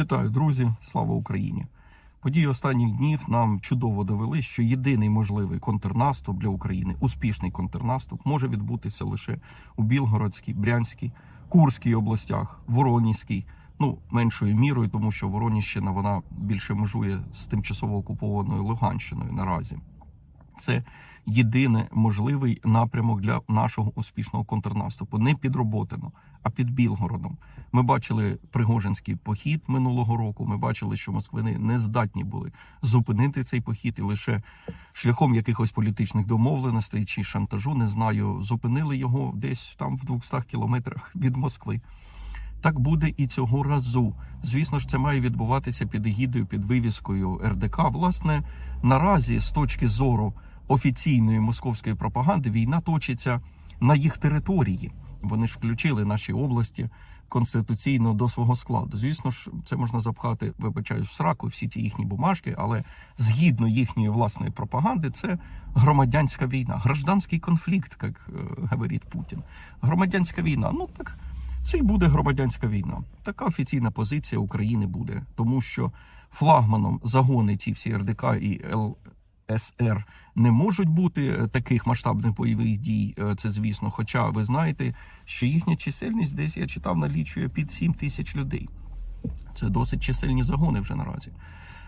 Вітаю, друзі! Слава Україні! Події останніх днів нам чудово довели, що єдиний можливий контрнаступ для України, успішний контрнаступ, може відбутися лише у Білгородській, Брянській, Курській областях, Воронізькій, ну меншою мірою, тому що Вороніщина вона більше межує з тимчасово окупованою Луганщиною наразі. Це єдиний можливий напрямок для нашого успішного контрнаступу. Не під Роботино, а під Білгородом. Ми бачили Пригожинський похід минулого року. Ми бачили, що москвини не здатні були зупинити цей похід, і лише шляхом якихось політичних домовленостей чи шантажу, не знаю, зупинили його десь там в 200 кілометрах від Москви. Так буде і цього разу. Звісно ж, це має відбуватися під егідою, під вивіскою РДК. Власне, наразі, з точки зору офіційної московської пропаганди, війна точиться на їх території. Вони ж включили наші області конституційно до свого складу. Звісно ж, це можна запхати, вибачаю, в сраку всі ці їхні бумажки, але згідно їхньої власної пропаганди, це громадянська війна, гражданський конфлікт, як е, говорить Путін. Громадянська війна. Ну так. Це й буде громадянська війна. Така офіційна позиція України буде, тому що флагманом загони ці всі РДК і ЛСР не можуть бути е, таких масштабних бойових дій. е, Це звісно. Хоча ви знаєте, що їхня чисельність десь я читав налічує під 7 тисяч людей. Це досить чисельні загони вже наразі.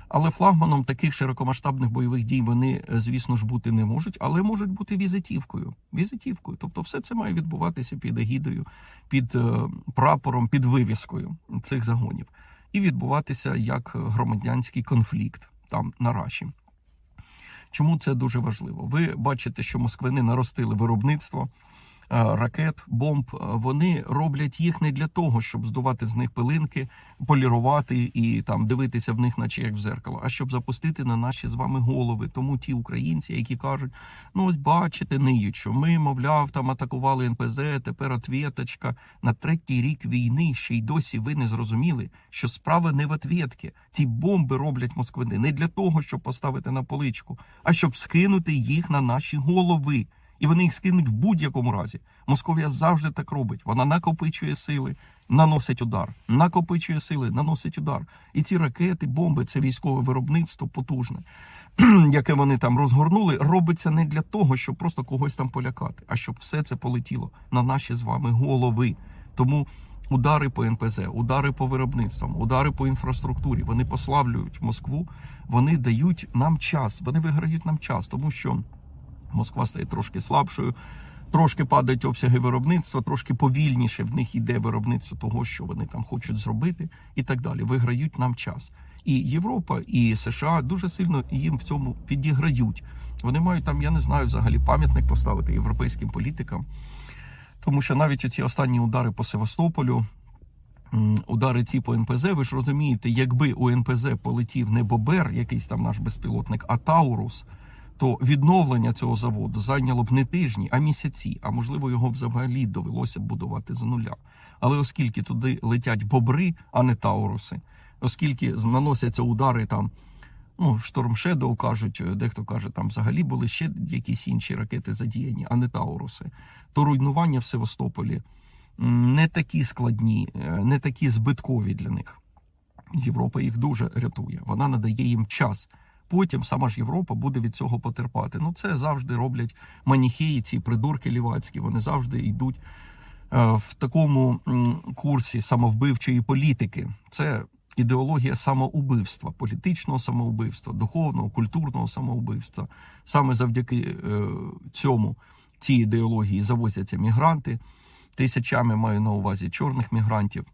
Але флагманом таких широкомасштабних бойових дій вони, е, звісно ж, бути не можуть, але можуть бути візитівкою. Візитівкою. Тобто, все це має відбуватися під егідою, під е, прапором, під вивіскою цих загонів, і відбуватися як громадянський конфлікт там на Раші. Чому це дуже важливо? Ви бачите, що москвини наростили виробництво ракет, бомб. Е, Вони роблять їх не для того, щоб здувати з них пилинки, полірувати і там дивитися в них, наче як в зеркало, а щоб запустити на наші з вами голови. Тому ті українці, які кажуть, ну ось бачите, ниють, що ми, мовляв, там атакували НПЗ, тепер отвєточка. На третій рік війни ще й досі ви не зрозуміли, що справа не в отвєтки. Ці бомби роблять москвини не для того, щоб поставити на поличку, а щоб скинути їх на наші голови. І вони їх скинуть в будь-якому разі. Московія завжди так робить. Вона накопичує сили, наносить удар, накопичує сили, наносить удар. І ці ракети, бомби, це військове виробництво потужне, яке вони там розгорнули, робиться не для того, щоб просто когось там полякати, а щоб все це полетіло на наші з вами голови. Тому удари по НПЗ, удари по виробництвам, удари по інфраструктурі, вони послаблюють Москву, вони дають нам час, вони виграють нам час, тому що. Москва стає трошки слабшою, трошки падають обсяги виробництва, трошки повільніше в них йде виробництво того, що вони там хочуть зробити, і так далі. Виграють нам час. І Європа, і США дуже сильно їм в цьому підіграють. Вони мають там, я не знаю, взагалі пам'ятник поставити європейським політикам, тому що навіть оці останні удари по Севастополю. Удари ці по НПЗ, ви ж розумієте, якби у НПЗ полетів не Бобер, якийсь там наш безпілотник, а Таурус, то відновлення цього заводу зайняло б не тижні, а місяці. А можливо, його взагалі довелося б будувати з нуля. Але оскільки туди летять бобри, а не тауруси, оскільки наносяться удари там. Ну, Шторм Шедоу кажуть, дехто каже, там взагалі були ще якісь інші ракети задіяні, а не Тауруси. То руйнування в Севастополі не такі складні, е, не такі збиткові для них. Європа їх дуже рятує. Вона надає їм час. Потім сама ж Європа буде від цього потерпати. Ну це завжди роблять маніхеї, ці придурки лівацькі. Вони завжди йдуть е, в такому курсі самовбивчої політики. Це ідеологія самоубивства, політичного самоубивства, духовного, культурного самоубивства. Саме завдяки е, цьому цій ідеології завозяться мігранти. Тисячами маю на увазі чорних мігрантів.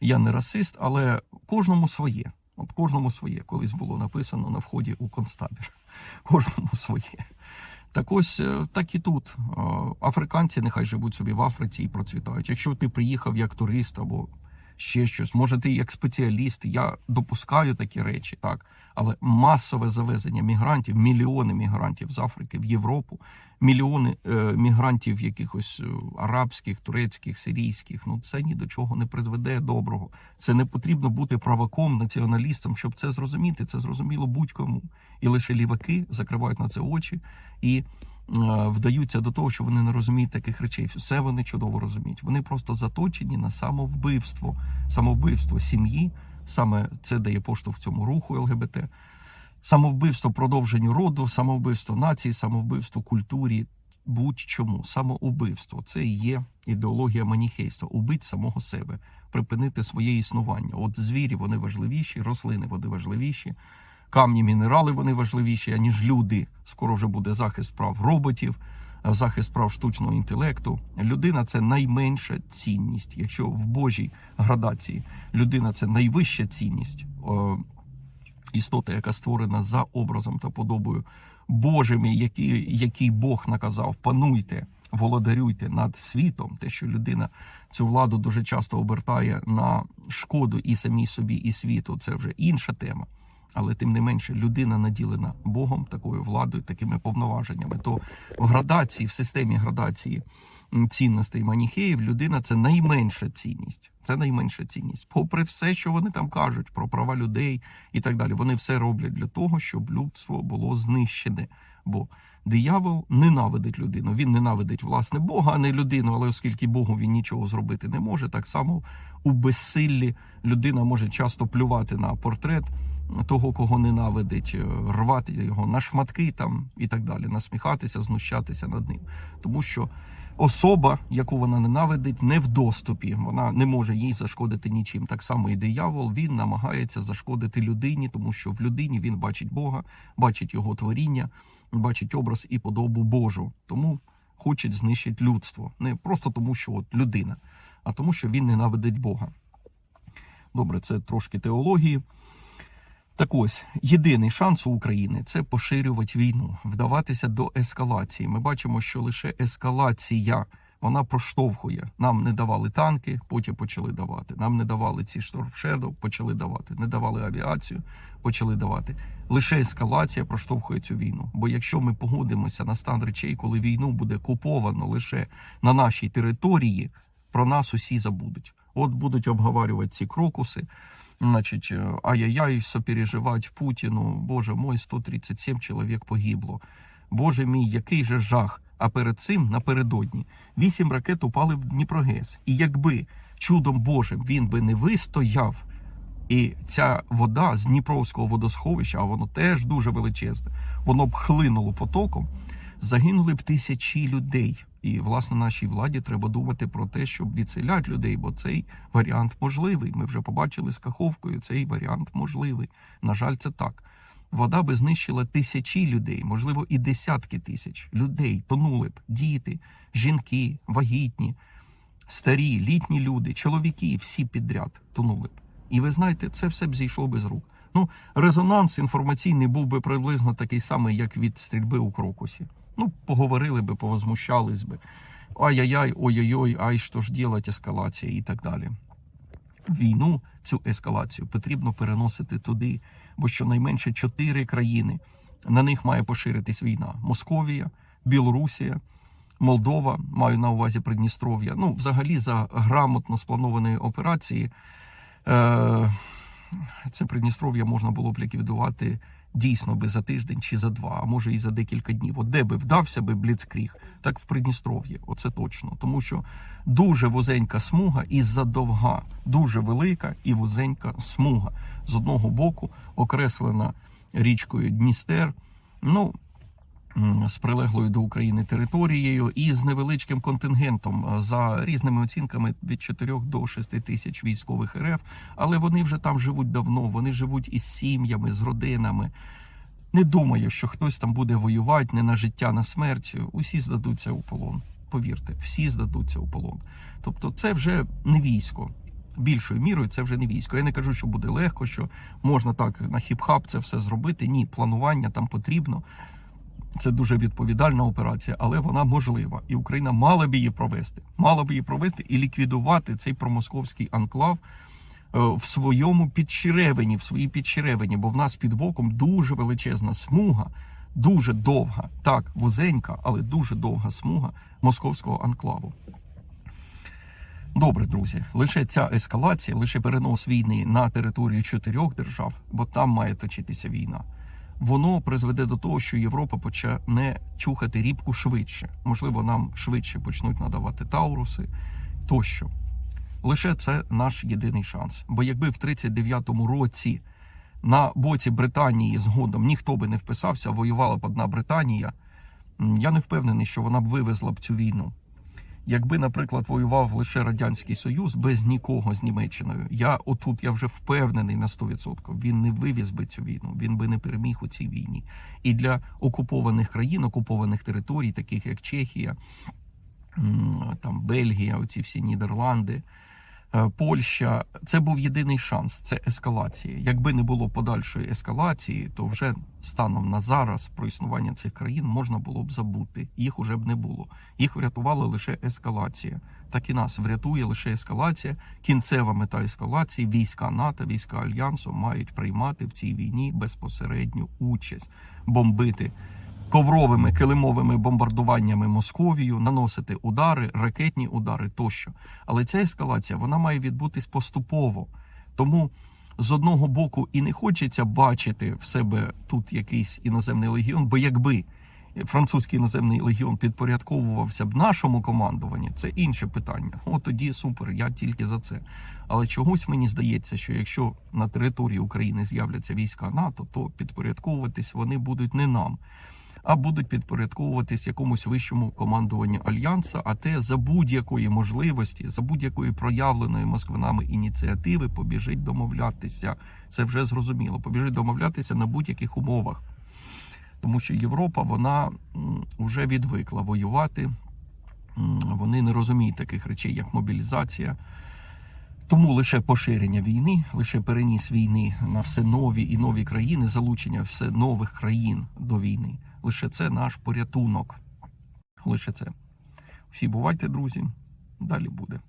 Я не расист, але кожному своє. От кожному своє. Колись було написано на вході у концтабір. Кожному своє. Так ось е, так і тут. Е, Африканці нехай живуть собі в Африці і процвітають. Якщо ти приїхав як турист або ще щось, може ти як спеціаліст, я допускаю такі речі, так. Але масове завезення мігрантів, мільйони мігрантів з Африки в Європу, мільйони е, мігрантів якихось е, арабських, турецьких, сирійських, ну це ні до чого не призведе доброго. Це не потрібно бути праваком, націоналістом, щоб це зрозуміти. Це зрозуміло будь-кому. І лише ліваки закривають на це очі і вдаються до того, що вони не розуміють таких речей. Все вони чудово розуміють. Вони просто заточені на самовбивство, самовбивство сім'ї. Саме це дає поштовх цьому руху ЛГБТ. Самовбивство продовженню роду, самовбивство нації, самовбивство культурі, будь-чому. Самоубивство це і є ідеологія маніхейства. Убить самого себе, припинити своє існування. От звірі вони важливіші, рослини вони важливіші, камні, мінерали вони важливіші, аніж люди. Скоро вже буде захист прав роботів, захист прав штучного інтелекту. Людина це найменша цінність. Якщо в Божій градації людина це найвища цінність. істота, яка створена за образом та подобою Божими, які, який Бог наказав, пануйте, володарюйте над світом. Те, що людина цю владу дуже часто обертає на шкоду і самій собі, і світу, це вже інша тема. Але тим не менше, людина наділена Богом такою владою, такими повноваженнями. То в градації, в системі градації цінностей маніхеїв, людина це найменша цінність. Це найменша цінність. Попри все, що вони там кажуть про права людей і так далі, вони все роблять для того, щоб людство було знищене. Бо диявол ненавидить людину. Він ненавидить власне Бога, а не людину. Але оскільки Богу він нічого зробити не може, так само у безсиллі людина може часто плювати на портрет того, кого ненавидить, е, рвати його на шматки там і так далі, насміхатися, знущатися над ним, тому що. Особа, яку вона ненавидить, не в доступі. Вона не може їй зашкодити нічим. Так само і диявол він намагається зашкодити людині, тому що в людині він бачить Бога, бачить його творіння, бачить образ і подобу Божу. Тому хоче знищити людство. Не просто тому, що от людина, а тому, що він ненавидить Бога. Добре, це трошки теології. Так ось, єдиний шанс у України це поширювати війну, вдаватися до ескалації. Ми бачимо, що лише ескалація вона проштовхує. Нам не давали танки, потім почали давати. Нам не давали ці штормшедо, почали давати. Не давали авіацію, почали давати. Лише ескалація проштовхує цю війну. Бо якщо ми погодимося на стан речей, коли війну буде куповано лише на нашій території, про нас усі забудуть. От будуть обговорювати ці крокуси. Значить, е, ай-яй-яй, сопереживать Путіну. Боже мой, 137 чоловік погибло. Боже мій, який же жах. А перед цим напередодні вісім ракет упали в Дніпрогес. І якби чудом Божим він би не вистояв, і ця вода з Дніпровського водосховища, а воно теж дуже величезне, воно б хлинуло потоком, загинули б тисячі людей. І власне нашій владі треба думати про те, щоб відселяти людей, бо цей варіант можливий. Ми вже побачили з Каховкою, цей варіант можливий. На жаль, це так. Вода би знищила тисячі людей, можливо, і десятки тисяч людей. Тонули б діти, жінки, вагітні, старі, літні люди, чоловіки, всі підряд тонули б. І ви знаєте, це все б зійшло би з рук. Ну, резонанс інформаційний був би приблизно такий самий, як від стрільби у крокусі. Ну, поговорили би, повозмущались би. Ай-яй-яй, ой-ой-ой, ай, що ж ділать, ескалація і так далі. Війну, цю ескалацію потрібно переносити туди, бо щонайменше чотири країни на них має поширитись війна: Московія, Білорусія, Молдова, маю на увазі Придністров'я. Ну, взагалі, за грамотно спланованої операції, е- це Придністров'я можна було б ліквідувати дійсно би за тиждень чи за два, а може і за декілька днів. От де би вдався би Бліцкріг, так в Придністров'ї. Оце точно. Тому що дуже вузенька смуга і задовга, дуже велика і вузенька смуга. З одного боку окреслена річкою Дністер. Ну, з прилеглою до України територією і з невеличким контингентом е, за різними оцінками від 4 до 6 тисяч військових РФ. Але вони вже там живуть давно, вони живуть із сім'ями, з родинами. Не думаю, що хтось там буде воювати не на життя, на смерть. Усі здадуться у полон. Повірте, всі здадуться у полон. Тобто, це вже не військо. Більшою мірою це вже не військо. Я не кажу, що буде легко, що можна так на хіп-хап це все зробити. Ні, планування там потрібно. Це дуже відповідальна операція, але вона можлива, і Україна мала б її провести. Мала б її провести і ліквідувати цей промосковський анклав е, в своєму підчеревині, в своїй підчеревині, бо в нас під боком дуже величезна смуга, дуже довга, так вузенька, але дуже довга смуга московського анклаву. Добре, друзі, лише ця ескалація, лише перенос війни на територію чотирьох держав, бо там має точитися війна. Воно призведе до того, що Європа почне чухати рібку швидше. Можливо, нам швидше почнуть надавати тауруси тощо. Лише це наш єдиний шанс. Бо якби в 39-му році на боці Британії згодом ніхто би не вписався, воювала б одна Британія, я не впевнений, що вона б вивезла б цю війну. Якби, наприклад, воював лише Радянський Союз без нікого з Німеччиною, я отут я вже впевнений на 100%, Він не вивіз би цю війну, він би не переміг у цій війні. І для окупованих країн, окупованих територій, таких як Чехія, там Бельгія, оці всі Нідерланди, Польща, це був єдиний шанс. Це ескалація. Якби не було подальшої ескалації, то вже станом на зараз про існування цих країн можна було б забути. Їх уже б не було. Їх врятувала лише ескалація. Так і нас врятує лише ескалація. Кінцева мета ескалації. Війська НАТО, війська альянсу мають приймати в цій війні безпосередню участь, бомбити ковровими килимовими бомбардуваннями Московію, наносити удари, ракетні удари тощо. Але ця ескалація вона має відбутись поступово. Тому з одного боку і не хочеться бачити в себе тут якийсь іноземний легіон, бо якби французький іноземний легіон підпорядковувався б нашому командуванню, це інше питання. От тоді супер, я тільки за це. Але чогось мені здається, що якщо на території України з'являться війська НАТО, то підпорядковуватись вони будуть не нам а будуть підпорядковуватись якомусь вищому командуванню альянсу. А те за будь-якої можливості, за будь-якої проявленої москвинами ініціативи побіжить домовлятися. Це вже зрозуміло. Побіжить домовлятися на будь-яких умовах, тому що Європа вона вже відвикла воювати. Вони не розуміють таких речей, як мобілізація. Тому лише поширення війни, лише переніс війни на все нові і нові країни, залучення все нових країн до війни. Лише це наш порятунок. Лише це. Всі бувайте, друзі. Далі буде.